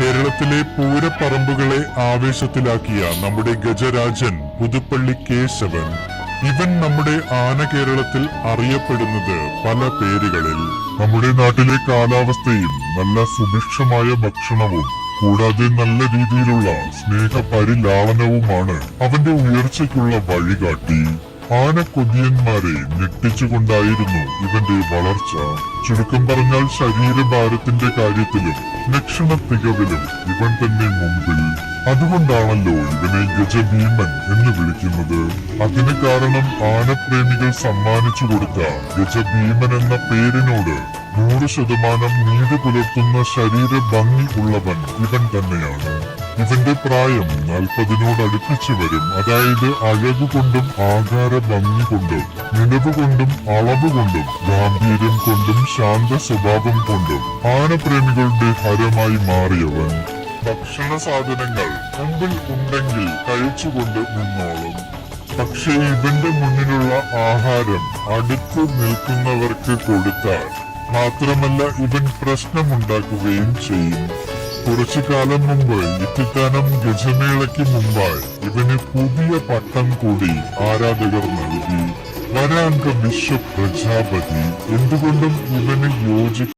കേരളത്തിലെ പൂരപ്പറമ്പുകളെ ആവേശത്തിലാക്കിയ നമ്മുടെ ഗജരാജൻ പുതുപ്പള്ളി കേശവൻ. ഇവൻ നമ്മുടെ ആന കേരളത്തിൽ അറിയപ്പെടുന്നത് പല പേരുകളിൽ. നമ്മുടെ നാട്ടിലെ കാലാവസ്ഥയും നല്ല സുഭിക്ഷമായ ഭക്ഷണവും കൂടാതെ നല്ല രീതിയിലുള്ള സ്നേഹ പരിലാളനവുമാണ് അവന്റെ ഉയർച്ചയ്ക്കുള്ള വഴികാട്ടി. ആന കൊതിയന്മാരെ ഞെട്ടിച്ചുകൊണ്ടായിരുന്നു ഇവന്റെ വളർച്ച. ചുരുക്കം പറഞ്ഞാൽ ശരീരഭാരത്തിന്റെ കാര്യത്തിലും ലക്ഷണ തികവിലും ഇവൻ തന്നെ മുമ്പിൽ. അതുകൊണ്ടാണല്ലോ ഇവനെ ഗജഭീമൻ എന്ന് വിളിക്കുന്നത്. അതിന് കാരണം ആനപ്രേമികൾ സമ്മാനിച്ചു കൊടുത്ത ഗജഭീമൻ എന്ന പേരിനോട് നൂറ് ശതമാനം നീതി പുലർത്തുന്ന ശരീര ഭംഗി ഉള്ളവൻ ഇവൻ തന്നെയാണ്. ഇവന്റെ പ്രായം നാൽപ്പതിനോട് അടുപ്പിച്ചു വരും. അതായത് അഴകു കൊണ്ടും ആകാര ഭംഗി കൊണ്ടും നിലവ് കൊണ്ടും അളവ് കൊണ്ടും ഗാംഭീര്യം കൊണ്ടും ശാന്ത സ്വഭാവം കൊണ്ടും ആനപ്രേമികളുടെ ഹരമായി മാറിയവൻ. ഭക്ഷണ സാധനങ്ങൾ മുമ്പിൽ ഉണ്ടെങ്കിൽ കഴിച്ചുകൊണ്ട് നിന്നോളും. പക്ഷേ ഇവന്റെ മുന്നിലുള്ള ആഹാരം അടുത്ത് നിൽക്കുന്നവർക്ക് കൊടുത്താൽ മാത്രമല്ല ഇവൻ പ്രശ്നമുണ്ടാക്കുകയും ചെയ്യും. കുറച്ചു കാലം മുമ്പ് ഇത്തിത്താനം ഗജമേളയ്ക്ക് മുമ്പായി ഇവന് പുതിയ പട്ടം കൂടി ആരാധകർ നൽകി. വരാങ്ക വിശ്വ പ്രജാപതി എന്തുകൊണ്ടും ഇവന് യോജി